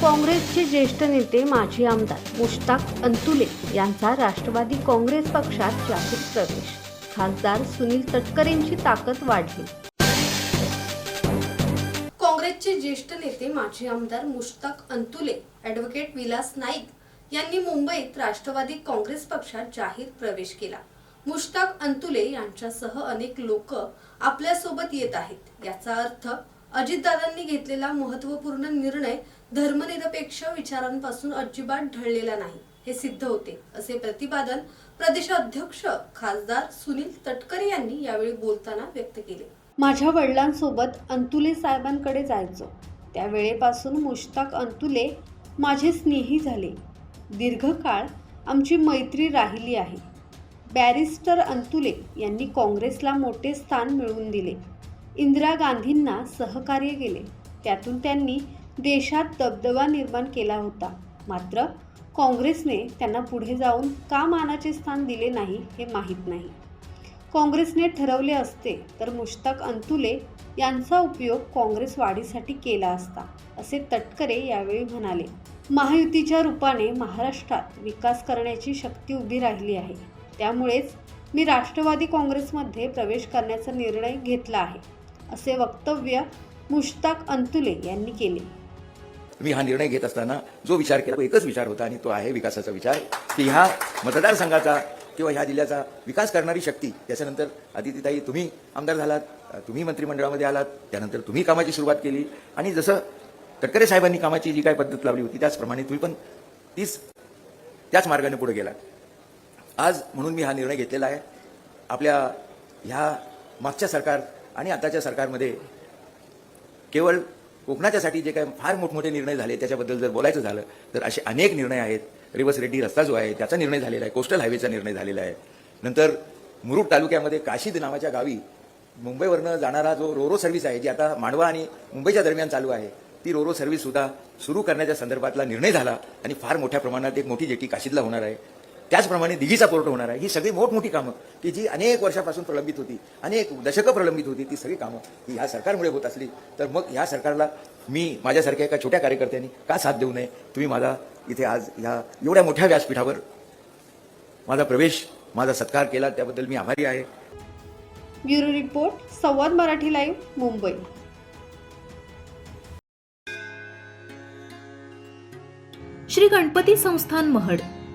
काँग्रेसचे ज्येष्ठ नेते माजी आमदार मुश्ताक अंतुले यांचा राष्ट्रवादी काँग्रेस पक्षात जाहीर प्रवेश. खासदार सुनील तटकरेंची ताकद वाढली. काँग्रेसचे ज्येष्ठ नेते माजी आमदार मुश्ताक अंतुले ॲडव्होकेट विलास नाईक यांनी मुंबईत राष्ट्रवादी काँग्रेस पक्षात जाहीर प्रवेश केला. मुश्ताक अंतुले यांच्यासह अनेक लोक आपल्यासोबत येत आहेत. याचा अर्थ अजितदादांनी घेतलेला महत्त्वपूर्ण निर्णय धर्मनिरपेक्ष विचारांपासून अजिबात ढळलेला नाही. हे सिद्ध होते असे प्रतिपादन प्रदेशाध्यक्ष खासदार सुनील तटकरे यांनी यावेळी बोलताना व्यक्त केले. माझ्या वडिलांसोबत अंतुले साहेबांकडे जायचो. त्यावेळेपासून मुश्ताक अंतुले माझे स्नेही झाले. दीर्घकाळ आमची मैत्री राहिली आहे. बॅरिस्टर अंतुले यांनी काँग्रेसला मोठे स्थान मिळवून दिले. इंदिरा गांधींना सहकार्य केले. त्यातून त्यांनी देशात दबदबा निर्माण केला होता. मात्र काँग्रेसने त्यांना पुढे जाऊन का मानाचे स्थान दिले नाही हे माहीत नाही. काँग्रेसने ठरवले असते तर मुश्ताक अंतुले यांचा उपयोग काँग्रेस वाढीसाठी केला असता असे तटकरे यावेळी म्हणाले. महायुतीच्या रूपाने महाराष्ट्रात विकास करण्याची शक्ती उभी राहिली आहे. त्यामुळेच मी राष्ट्रवादी काँग्रेसमध्ये प्रवेश करण्याचा निर्णय घेतला आहे असे वक्तव्य मुश्ताक अंतुले यांनी केले. मी हा निर्णय घेत असताना जो विचार केला तो एकच विचार होता आणि तो आहे विकासाचा विचार की ह्या मतदारसंघाचा किंवा ह्या जिल्ह्याचा विकास करणारी शक्ती त्याच्यानंतर अदितीताई तुम्ही आमदार झालात तुम्ही मंत्रिमंडळामध्ये आलात त्यानंतर तुम्ही कामाची सुरुवात केली आणि जसं तटकरे साहेबांनी कामाची जी काय पद्धत लावली होती त्याचप्रमाणे तुम्ही पण तीच त्याच मार्गाने पुढे गेलात. आज म्हणून मी हा निर्णय घेतलेला आहे. आपल्या ह्या मागच्या सरकार आणि आताच्या सरकारमध्ये केवळ कोकणाच्यासाठी जे काय फार मोठमोठे निर्णय झाले त्याच्याबद्दल जर बोलायचं झालं तर असे अनेक निर्णय आहेत. रिवर्स रेड्डी रस्ता जो आहे त्याचा निर्णय झालेला आहे. कोस्टल हायवेचा निर्णय झालेला आहे. नंतर मुरुड तालुक्यामध्ये काशीद नावाच्या गावी मुंबईवरनं जाणारा जो रोरो सर्व्हिस आहे जी आता मांडवा आणि मुंबईच्या दरम्यान चालू आहे ती रोरो सर्व्हिस सुद्धा सुरू करण्याच्या संदर्भातला निर्णय झाला आणि फार मोठ्या प्रमाणात एक मोठी जेटी काशीदला होणार आहे. त्याचप्रमाणे दिघीचा पोर्ट होणार आहे. ही सगळी मोठमोठी कामं की जी अनेक वर्षापासून प्रलंबित होती अनेक दशकं प्रलंबित होती ती सगळी कामं ही ह्या सरकारमुळे होत असली तर मग ह्या सरकारला मी माझ्यासारख्या एका छोट्या कार्यकर्त्यांनी का साथ देऊ नये? तुम्ही माझा इथे आज ह्या एवढ्या मोठ्या व्यासपीठावर माझा प्रवेश माझा सत्कार केला त्याबद्दल मी आभारी आहे. Bureau report Samvad Marathi live Mumbai. Shri Ganpati Sansthan Mahad.